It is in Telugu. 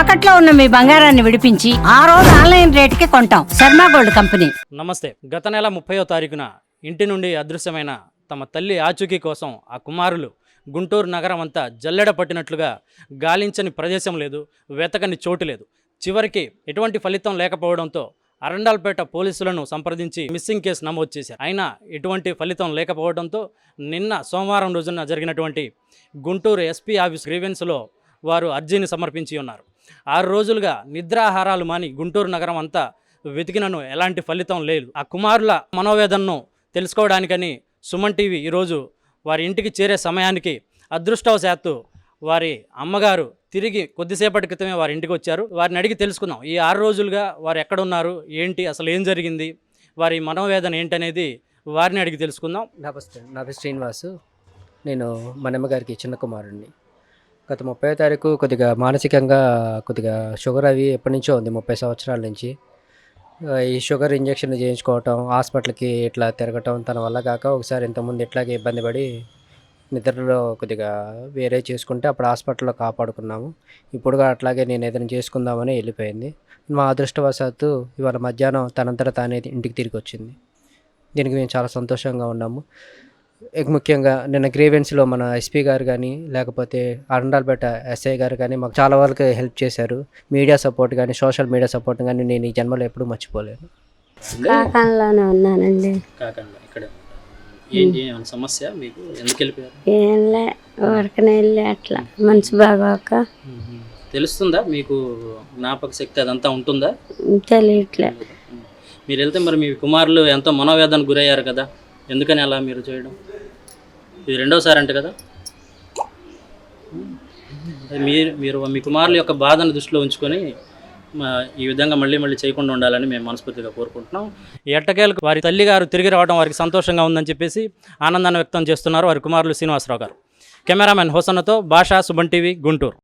తాకట్లో ఉన్న మీ బంగారాన్ని విడిపించి ఆ రోజు ఆన్లైన్ రేటుకి కొంటాం. Sharma gold company. నమస్తే. గత నెల ముప్పయో తారీఖున ఇంటి నుండి అదృశ్యమైన తమ తల్లి ఆచూకీ కోసం ఆ కుమారులు గుంటూరు నగరం అంతా జల్లెడ పట్టినట్లుగా గాలించని ప్రదేశం లేదు వెతకని చోటు లేదు. చివరికి ఎటువంటి ఫలితం లేకపోవడంతో అరండాల్పేట పోలీసులను సంప్రదించి మిస్సింగ్ కేసు నమోదు చేశారు. అయినా ఎటువంటి ఫలితం లేకపోవడంతో నిన్న సోమవారం రోజున జరిగినటువంటి గుంటూరు ఎస్పీ ఆఫీస్ గ్రీవెన్స్లో వారు అర్జీని సమర్పించి ఉన్నారు. ఆరు రోజులుగా నిద్రాహారాలు మాని గుంటూరు నగరం అంతా వెతికినను ఎలాంటి ఫలితం లేదు. ఆ కుమారుల మనోవేదనను తెలుసుకోవడానికని సుమన్ టీవీ ఈరోజు వారి ఇంటికి చేరే సమయానికి అదృష్టవశాత్తు వారి అమ్మగారు తిరిగి కొద్దిసేపటి క్రితమే వారి ఇంటికి వచ్చారు. వారిని అడిగి తెలుసుకుందాం ఈ ఆరు రోజులుగా వారు ఎక్కడున్నారు? ఏంటి? అసలు ఏం జరిగింది? వారి మనోవేదన ఏంటనేది వారిని అడిగి తెలుసుకుందాం. నమస్తే. నా పేరు శ్రీనివాసు. నేను మనమ్మగారికి చిన్న కుమారుడిని గత ముప్పై తారీఖు కొద్దిగా మానసికంగా కొద్దిగా షుగర్ అవి ఎప్పటి నుంచో ఉంది ముప్పై సంవత్సరాల నుంచి. ఈ షుగర్ ఇంజక్షన్ చేయించుకోవటం హాస్పిటల్కి ఇట్లా తిరగటం తన వల్ల కాక ఒకసారి ఇంతకుముందు ఇట్లాగే ఇబ్బంది పడి నిద్రలో కొద్దిగా వేరే చేసుకుంటే అప్పుడు హాస్పిటల్లో కాపాడుకున్నాము. ఇప్పుడు కూడా అట్లాగే నేను ఏదైనా చేసుకుందామని వెళ్ళిపోయింది. మా అదృష్టవశాత్తు ఇవాళ మధ్యాహ్నం తనంతట తానే ఇంటికి తిరిగి వచ్చింది. దీనికి మేము చాలా సంతోషంగా ఉన్నాము. ముఖ్యంగా నిన్న గ్రీవెన్స్లో మన ఎస్పీ గారు కానీ లేకపోతే అరండాల్పేట ఎస్ఐ గారు కానీ మాకు చాలా వరకు హెల్ప్ చేశారు. మీడియా సపోర్ట్ కానీ సోషల్ మీడియా సపోర్ట్ కానీ నేను ఈ జన్మలో ఎప్పుడూ మర్చిపోలేను కాకంలోనే ఉన్నానండి. కాకండి ఇక్కడ ఏంటి? సమస్య మీకు? ఎందుకు వెళ్ళిపోయారు? ఏంలే ఊరికనే వెళ్ళి అట్లా. మనసు బాగోక తెలుస్తుందా మీకు? జ్ఞాపక శక్తి అదంతా ఉంటుందా? తెలియట్లే. మీరు వెళ్తే మరి మీ కుమారులు ఎంతో మనోవేదన గురయ్యారు కదా. ఎందుకని అలా మీరు చేయడం? ఇది రెండోసారి అంట కదా? మీరు మీరు మీ కుమారుల యొక్క బాధను దృష్టిలో ఉంచుకొని ఈ విధంగా మళ్ళీ మళ్ళీ చేయకుండా ఉండాలని మేము మనస్ఫూర్తిగా కోరుకుంటున్నాం. ఎట్టకేలకు వారి తల్లి గారు తిరిగి రావడం వారికి సంతోషంగా ఉందని చెప్పేసి ఆనందాన్ని వ్యక్తం చేస్తున్నారు వారి కుమారులు శ్రీనివాసరావు గారు. కెమెరామెన్ హోసన్నతో భాషా సుబన్ టీవీ గుంటూరు.